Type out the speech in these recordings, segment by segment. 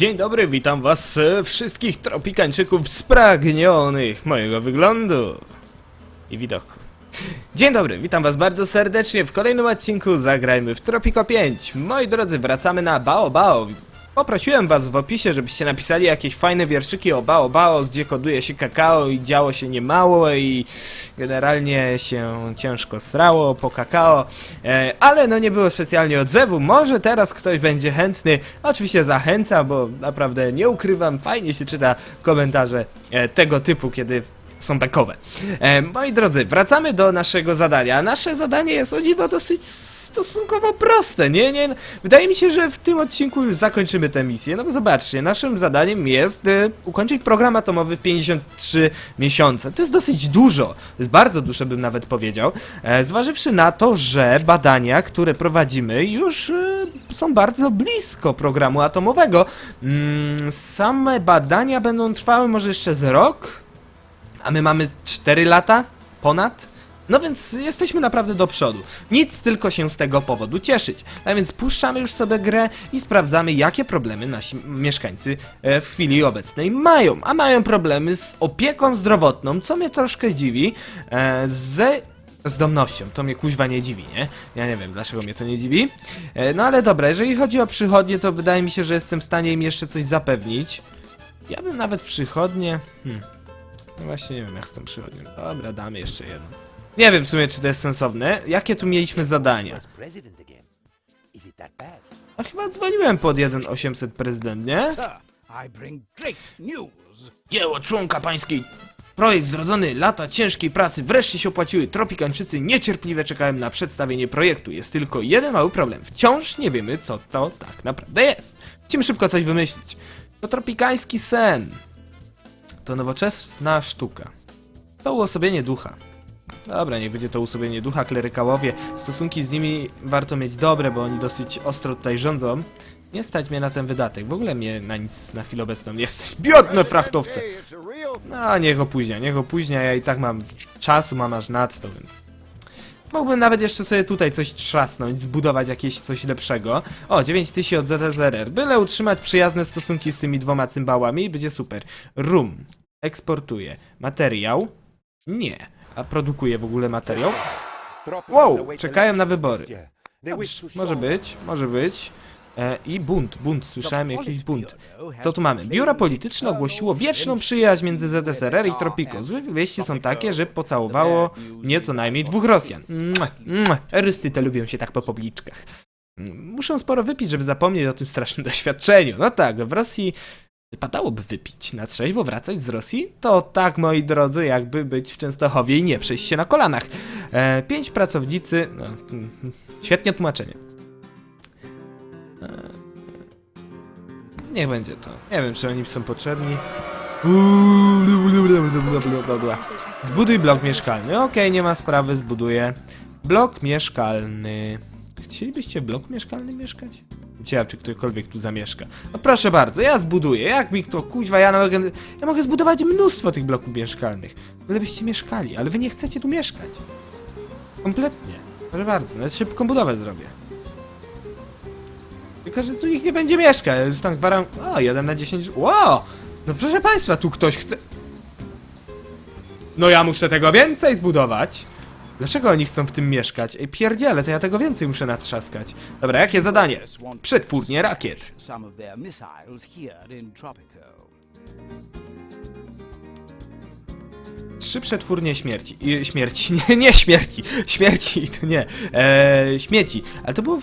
Dzień dobry, witam was e, wszystkich tropikańczyków spragnionych mojego wyglądu i widoku. Dzień dobry, witam was bardzo serdecznie w kolejnym odcinku Zagrajmy w Tropico 5. Moi drodzy, wracamy na Bao Bao. Poprosiłem was w opisie, żebyście napisali jakieś fajne wierszyki o Bao Bao, gdzie koduje się kakao i działo się niemało i generalnie się ciężko strało po kakao, e, ale no nie było specjalnie odzewu, może teraz ktoś będzie chętny, oczywiście zachęcam, bo naprawdę nie ukrywam, fajnie się czyta komentarze e, tego typu, kiedy są bekowe. E, moi drodzy, wracamy do naszego zadania. Nasze zadanie jest o dziwo dosyć stosunkowo proste, nie? nie? Wydaje mi się, że w tym odcinku już zakończymy tę misję, no bo zobaczcie, naszym zadaniem jest e, ukończyć program atomowy w 53 miesiące. To jest dosyć dużo, to jest bardzo dużo bym nawet powiedział, e, zważywszy na to, że badania, które prowadzimy już e, są bardzo blisko programu atomowego. Mm, same badania będą trwały może jeszcze z rok, a my mamy 4 lata ponad. No więc jesteśmy naprawdę do przodu. Nic tylko się z tego powodu cieszyć. A więc puszczamy już sobie grę i sprawdzamy, jakie problemy nasi mieszkańcy e, w chwili obecnej mają. A mają problemy z opieką zdrowotną, co mnie troszkę dziwi, e, ze bezdomnością. To mnie kuźwa nie dziwi, nie? Ja nie wiem, dlaczego mnie to nie dziwi. E, no ale dobra, jeżeli chodzi o przychodnie, to wydaje mi się, że jestem w stanie im jeszcze coś zapewnić. Ja bym nawet przychodnie... Hmm. No właśnie nie wiem jak z tą przychodnią. Dobra, damy jeszcze jedno. Nie wiem w sumie czy to jest sensowne. Jakie tu mieliśmy zadania? A chyba dzwoniłem pod 1800 prezydent, nie? Dzieło członka pańskiej. Projekt zrodzony, lata ciężkiej pracy wreszcie się opłaciły. Tropikańczycy niecierpliwie czekają na przedstawienie projektu. Jest tylko jeden mały problem. Wciąż nie wiemy, co to tak naprawdę jest. Musimy szybko coś wymyślić. To tropikański sen. To nowoczesna sztuka. To uosobienie ducha. Dobra, niech będzie to uosobienie ducha, klerykałowie. Stosunki z nimi warto mieć dobre, bo oni dosyć ostro tutaj rządzą. Nie stać mnie na ten wydatek. W ogóle mnie na nic na chwilę obecną nie stać. Biedne frachtowce! No, niech opóźnia, niech opóźnia, ja i tak mam czasu, mam aż nadto, więc... Mógłbym nawet jeszcze sobie tutaj coś trzasnąć, zbudować jakieś coś lepszego. O, 9000 od ZSRR. Byle utrzymać przyjazne stosunki z tymi dwoma cymbałami i będzie super. Rum. Eksportuje. Materiał? Nie. A produkuje w ogóle materiał? Wow, czekają na wybory. Dobrze, może być, może być. E, I bunt, bunt, słyszałem jakiś bunt. Co tu mamy? Biuro polityczne ogłosiło wieczną przyjaźń między ZSRR i Tropico. Złe wieści są takie, że pocałowało mnie co najmniej dwóch Rosjan. Ruscy te lubią się tak po pobliczkach. Muszę sporo wypić, żeby zapomnieć o tym strasznym doświadczeniu. No tak, w Rosji wypadałoby wypić. Na trzeźwo wracać z Rosji? To tak, moi drodzy, jakby być w Częstochowie i nie przejść się na kolanach. E, pięć pracownicy... No, mm, świetnie tłumaczenie. Niech będzie to. Nie wiem, czy oni są potrzebni. Zbuduj blok mieszkalny. Okej, nie ma sprawy, zbuduję. Blok mieszkalny. Chcielibyście w bloku mieszkalnym mieszkać? Ciekaw, czy ktokolwiek tu zamieszka. No proszę bardzo, ja zbuduję. Jak mi to kuźwa, ja mogę, ja mogę zbudować mnóstwo tych bloków mieszkalnych. Byle byście mieszkali, ale wy nie chcecie tu mieszkać. Kompletnie. Proszę bardzo, nawet szybką budowę zrobię. Tylko, że tu nikt nie będzie mieszkać. ja Już tam gwaram... O, 1 na 10... Wow! No proszę państwa, tu ktoś chce... No ja muszę tego więcej zbudować. Dlaczego oni chcą w tym mieszkać? Ej, pierdziele, to ja tego więcej muszę natrzaskać. Dobra, jakie zadanie? Przetwórnie rakiet. Trzy przetwórnie śmierci. I, śmierci. Nie, nie śmierci. Śmierci, to nie. Eee, śmieci. Ale to było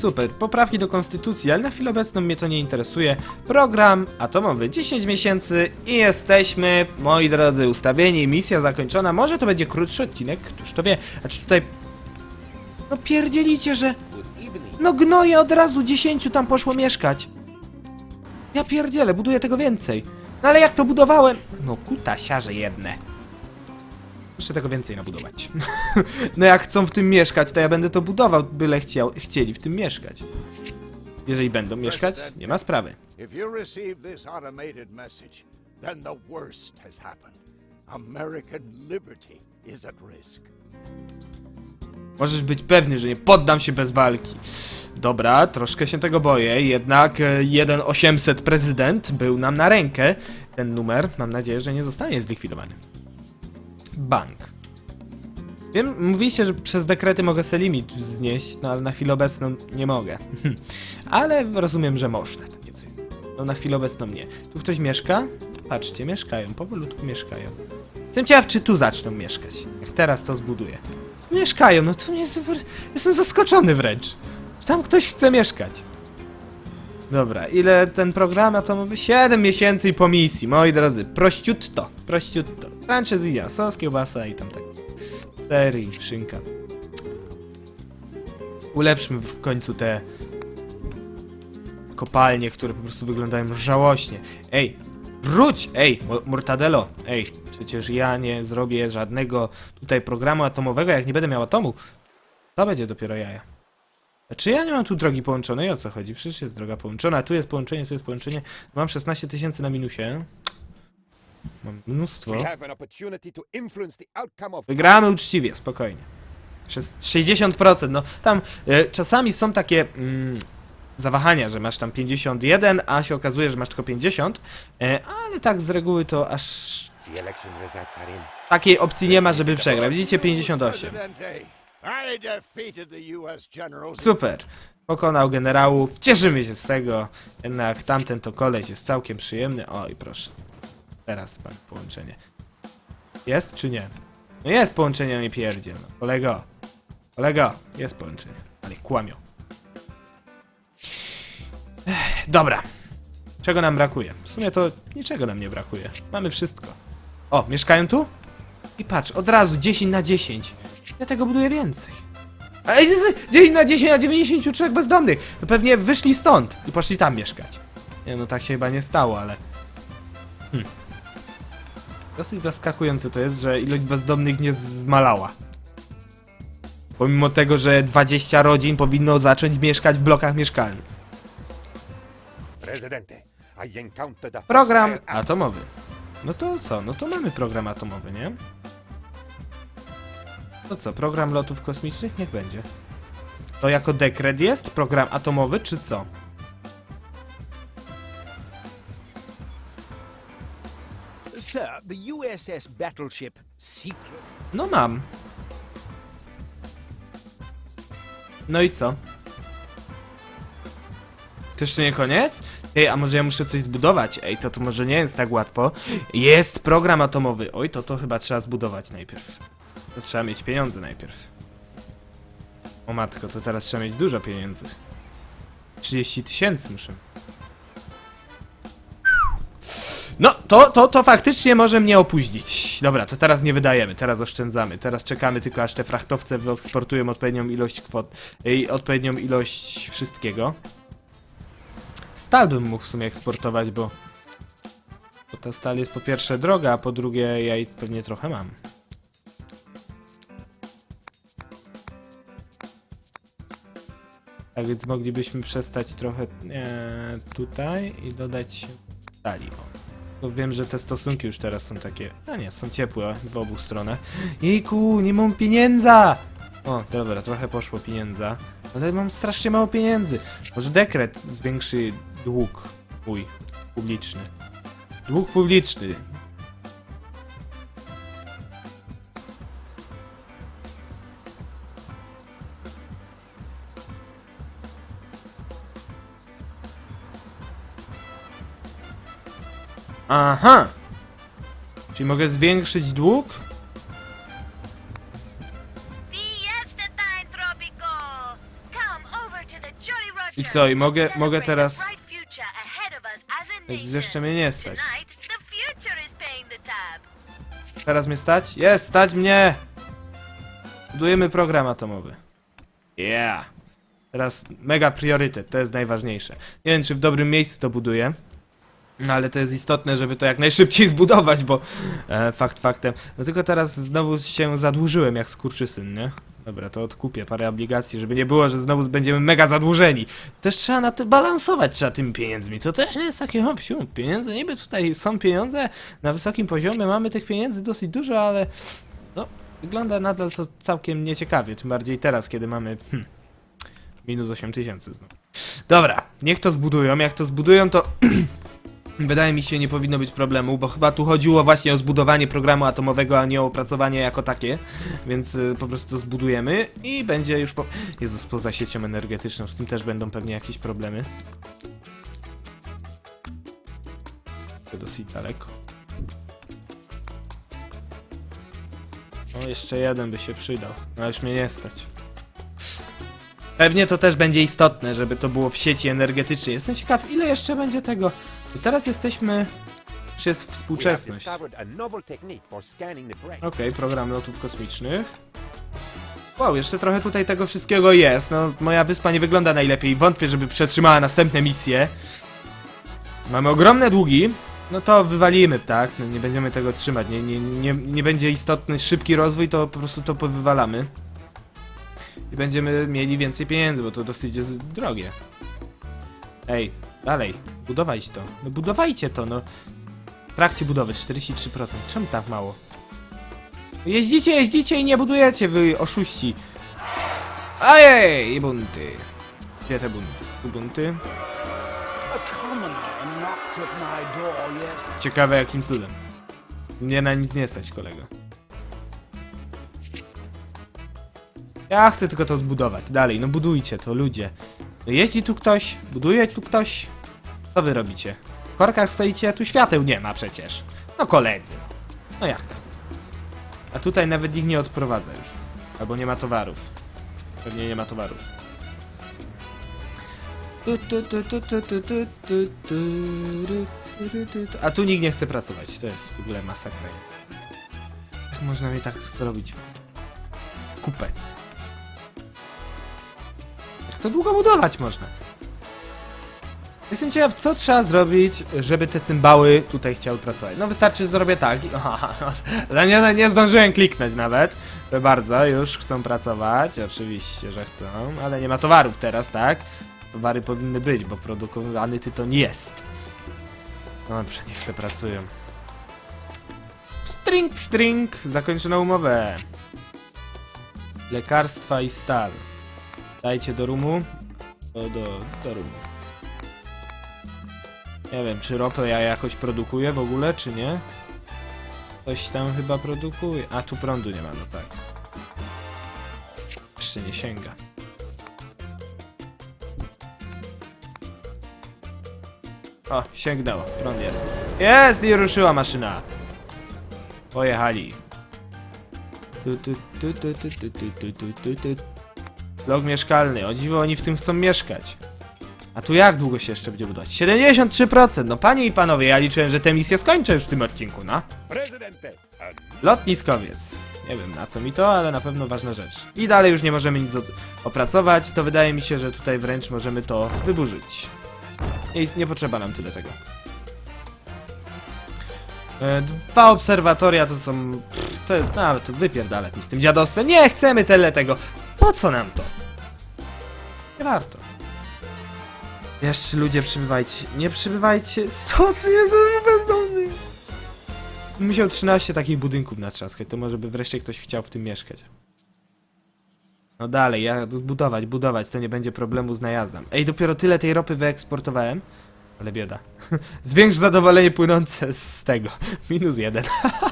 Super, poprawki do konstytucji, ale na chwilę obecną mnie to nie interesuje. Program atomowy 10 miesięcy i jesteśmy, moi drodzy, ustawieni, misja zakończona. Może to będzie krótszy odcinek, któż to wie. A czy tutaj... No pierdzielicie, że... No gnoje od razu 10 tam poszło mieszkać. Ja pierdzielę, buduję tego więcej. No ale jak to budowałem? No kutasiarze jedne. Muszę tego więcej nabudować. no jak chcą w tym mieszkać, to ja będę to budował, byle chciał, chcieli w tym mieszkać. Jeżeli będą mieszkać, nie ma sprawy. If you receive this automated message, then the worst has happened. American liberty is at risk. Możesz być pewny, że nie poddam się bez walki. Dobra, troszkę się tego boję, jednak e, 1800 prezydent był nam na rękę. Ten numer, mam nadzieję, że nie zostanie zlikwidowany. Bank. Wiem, mówiliście, że przez dekrety mogę sobie limit znieść, no ale na chwilę obecną nie mogę. ale rozumiem, że można takie coś. No na chwilę obecną nie. Tu ktoś mieszka? Patrzcie, mieszkają, powolutku mieszkają. Jestem ciekaw, czy tu zaczną mieszkać. Jak teraz to zbuduję. Mieszkają, no to mnie. Jestem zaskoczony wręcz. Tam ktoś chce mieszkać. Dobra, ile ten program atomowy? 7 miesięcy i po misji, moi drodzy. Prościutto, prościutto. Franczyzja, sos, kiełbasa i tam tak. Sery, szynka. Ulepszmy w końcu te kopalnie, które po prostu wyglądają żałośnie. Ej, wróć! Ej, Mo- Mortadelo, ej, przecież ja nie zrobię żadnego tutaj programu atomowego, jak nie będę miał atomu. To będzie dopiero jaja. A czy ja nie mam tu drogi połączonej? O co chodzi? Przecież jest droga połączona, tu jest połączenie, tu jest połączenie. Mam 16 tysięcy na minusie. Mam mnóstwo. We have an opportunity to influence the outcome of Wygramy uczciwie, spokojnie. Szes- 60%, no tam e, czasami są takie mm, zawahania, że masz tam 51, a się okazuje, że masz tylko 50, e, ale tak z reguły to aż the election results are in. takiej opcji nie ma, żeby przegrać. Widzicie 58. Presidente, I defeated the U.S. generals. Super. Pokonał generałów, cieszymy się z tego. Jednak tamten to koleś jest całkiem przyjemny. Oj, proszę. Teraz pan połączenie. Jest czy nie? No jest połączenie, nie pierdzie. No. Kolego. Kolego, jest połączenie. Ale kłamią. Ech, dobra. Czego nam brakuje? W sumie to niczego nam nie brakuje. Mamy wszystko. O, mieszkają tu? I patrz, od razu 10 na 10. Ja tego buduję więcej. Z- 10 na 10 na 93 bezdomnych. To pewnie wyszli stąd i poszli tam mieszkać. Nie no, tak się chyba nie stało, ale... Hmm. Dosyć zaskakujące to jest, że ilość bezdomnych nie zmalała. Pomimo tego, że 20 rodzin powinno zacząć mieszkać w blokach mieszkalnych. Program atomowy. No to co? No to mamy program atomowy, nie? To co? Program lotów kosmicznych? Niech będzie. To jako dekret jest? Program atomowy, czy co? USS battleship Secret No mam. No i co? To jeszcze nie koniec? Ej, a może ja muszę coś zbudować? Ej, to to może nie jest tak łatwo. Jest program atomowy. Oj, to to chyba trzeba zbudować najpierw. To trzeba mieć pieniądze najpierw. O matko, to teraz trzeba mieć dużo pieniędzy. 30 tysięcy muszę. No, to, to, to faktycznie może mnie opóźnić. Dobra, to teraz nie wydajemy, teraz oszczędzamy. Teraz czekamy tylko aż te frachtowce wyeksportują odpowiednią ilość kwot, i odpowiednią ilość wszystkiego. Stal bym mógł w sumie eksportować, bo, bo ta stal jest po pierwsze droga, a po drugie ja jej pewnie trochę mam. Tak więc moglibyśmy przestać trochę e, tutaj i dodać stali. O. Bo wiem, że te stosunki już teraz są takie. A nie, są ciepłe w obu stronach. Jejku, nie mam pieniędza! O, dobra, trochę poszło pieniędza. Ale mam strasznie mało pieniędzy. Może dekret zwiększy dług mój publiczny. Dług publiczny. Aha! Czyli mogę zwiększyć dług? I co, i mogę, mogę teraz... Jeszcze Jeszcze mnie nie stać. Teraz mnie stać? Jest, stać mnie! Budujemy program atomowy. Yeah! Teraz mega priorytet, to jest najważniejsze. Nie wiem, czy w dobrym miejscu to buduję. No ale to jest istotne, żeby to jak najszybciej zbudować, bo e, fakt faktem. No tylko teraz znowu się zadłużyłem jak skurczysyn, nie? Dobra, to odkupię parę obligacji, żeby nie było, że znowu będziemy mega zadłużeni. Też trzeba na to balansować trzeba tymi pieniędzmi. To też nie jest takie hop, siu, pieniądze, niby tutaj są pieniądze, na wysokim poziomie mamy tych pieniędzy dosyć dużo, ale no, wygląda nadal to całkiem nieciekawie, tym bardziej teraz, kiedy mamy hmm, minus 8 tysięcy znowu. Dobra, niech to zbudują, jak to zbudują, to Wydaje mi się, nie powinno być problemu, bo chyba tu chodziło właśnie o zbudowanie programu atomowego, a nie o opracowanie jako takie, więc y, po prostu to zbudujemy i będzie już po... Jezus, poza siecią energetyczną, z tym też będą pewnie jakieś problemy. To dosyć daleko. O, jeszcze jeden by się przydał, no już mnie nie stać. Pewnie to też będzie istotne, żeby to było w sieci energetycznej. Jestem ciekaw, ile jeszcze będzie tego. I teraz jesteśmy przez We have współczesność. Okej, program lotów kosmicznych. Wow, jeszcze trochę tutaj tego wszystkiego jest. No, moja wyspa nie wygląda najlepiej. Wątpię, żeby przetrzymała następne misje. Mamy ogromne długi. No to wywalimy, tak? No, nie będziemy tego trzymać. Nie, nie, nie, nie będzie istotny szybki rozwój, to po prostu to powywalamy. I będziemy mieli więcej pieniędzy, bo to dosyć jest drogie. Ej, dalej. Budować to. No budowajcie to, no. Trakcie budowy 43%. Czemu tak mało? Jeździcie, jeździcie i nie budujecie, wy oszuści. Ajej, bunty. Gdzie te bunty? Tu bunty. Ciekawe jakim cudem. Mnie na nic nie stać, kolego. Ja chcę tylko to zbudować. Dalej, no budujcie to, ludzie. Jeździ tu ktoś? Buduje tu ktoś? Co wy robicie? W korkach stoicie, tu świateł nie ma przecież. No koledzy. No jak to? A tutaj nawet nikt nie odprowadza już. Albo nie ma towarów. Pewnie nie ma towarów. A tu nikt nie chce pracować. To jest w ogóle masakra. Można mi tak zrobić w kupę. To długo budować można? Jestem ciekaw, co trzeba zrobić, żeby te cymbały tutaj chciały pracować. No wystarczy, zrobię tak. i- Ale nie, nie zdążyłem kliknąć nawet. Proszę bardzo, już chcą pracować. Oczywiście, że chcą, ale nie ma towarów teraz, tak? Towary powinny być, bo produkowany tytoń jest. Dobrze, niech se pracują. String, string, zakończono umowę. Lekarstwa i stal. Dajcie do rumu. Do, do, do rumu. Nie wiem, czy ropę ja jakoś produkuję w ogóle, czy nie? Coś tam chyba produkuje. A, tu prądu nie ma, no tak. Jeszcze nie sięga. O, sięgnęło. Prąd jest. Jest i ruszyła maszyna. Pojechali. Tu, tu, tu, tu, tu, tu, tu, tu, tu, tu, tu. Blok mieszkalny. O dziwo, oni w tym chcą mieszkać. A tu jak długo się jeszcze będzie budować? 73%! No panie i panowie, ja liczyłem, że tę misję skończę już w tym odcinku, no. Lotniskowiec. Nie wiem na co mi to, ale na pewno ważna rzecz. I dalej już nie możemy nic opracować, to wydaje mi się, że tutaj wręcz możemy to wyburzyć. Nie, nie potrzeba nam tyle tego. E, Dwa obserwatoria to są... Pff, to, no, to wypierdalać z tym dziadostwem. Nie chcemy tyle tego. Po co nam to? Nie warto. Jeszcze ludzie przybywajcie. Nie przybywajcie. 130 bezdomnych. Musiał 13 takich budynków natrzaskać, to może by wreszcie ktoś chciał w tym mieszkać. No dalej, ja budować, budować, to nie będzie problemu z najazdem. Ej, dopiero tyle tej ropy wyeksportowałem. Ale bieda. Zwiększ zadowolenie płynące z tego. Minus jeden.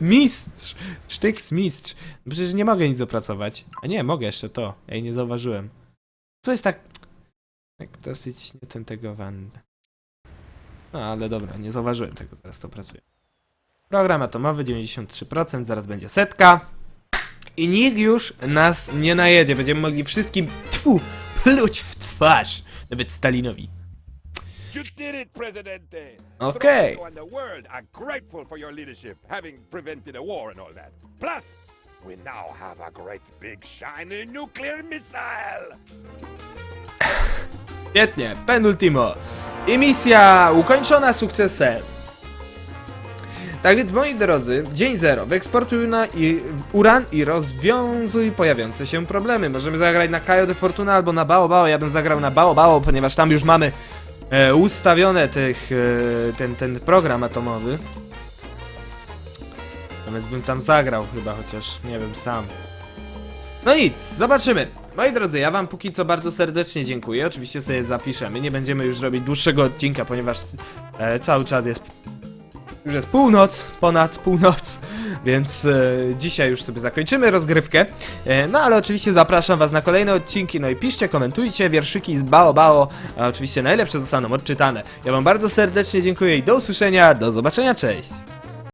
mistrz! Sztyks mistrz. No Przecież nie mogę nic opracować. A nie, mogę jeszcze to. Ej, nie zauważyłem. To jest tak... Tak dosyć niecentegowane. No ale dobra, nie zauważyłem tego, zaraz to pracuję. Program atomowy 93%, zaraz będzie setka. I nikt już nas nie najedzie. Będziemy mogli wszystkim tfu, pluć w twarz. Nawet Stalinowi. You did it, Presidente! Okay. The world are grateful for your leadership, having prevented a war and all that. Plus, we now have a great big shiny nuclear missile! Świetnie, penultimo. I misja ukończona sukcesem. Tak więc moi drodzy, dzień zero. Wyeksportuj na i uran i rozwiązuj pojawiające się problemy. Możemy zagrać na Cayo de Fortuna albo na Bao Bao. Ja bym zagrał na Bao Bao, ponieważ tam już mamy e, ustawione tych, e, ten, ten program atomowy. No więc bym tam zagrał chyba, chociaż nie wiem sam. No nic, zobaczymy. Moi drodzy, ja wam póki co bardzo serdecznie dziękuję. Oczywiście sobie zapiszemy. Nie będziemy już robić dłuższego odcinka, ponieważ e, cały czas jest. Już jest północ, ponad północ, więc e, dzisiaj już sobie zakończymy rozgrywkę. E, no ale oczywiście zapraszam was na kolejne odcinki. No i piszcie, komentujcie, wierszyki z Bao Bao. A oczywiście najlepsze zostaną odczytane. Ja wam bardzo serdecznie dziękuję i do usłyszenia, do zobaczenia, cześć!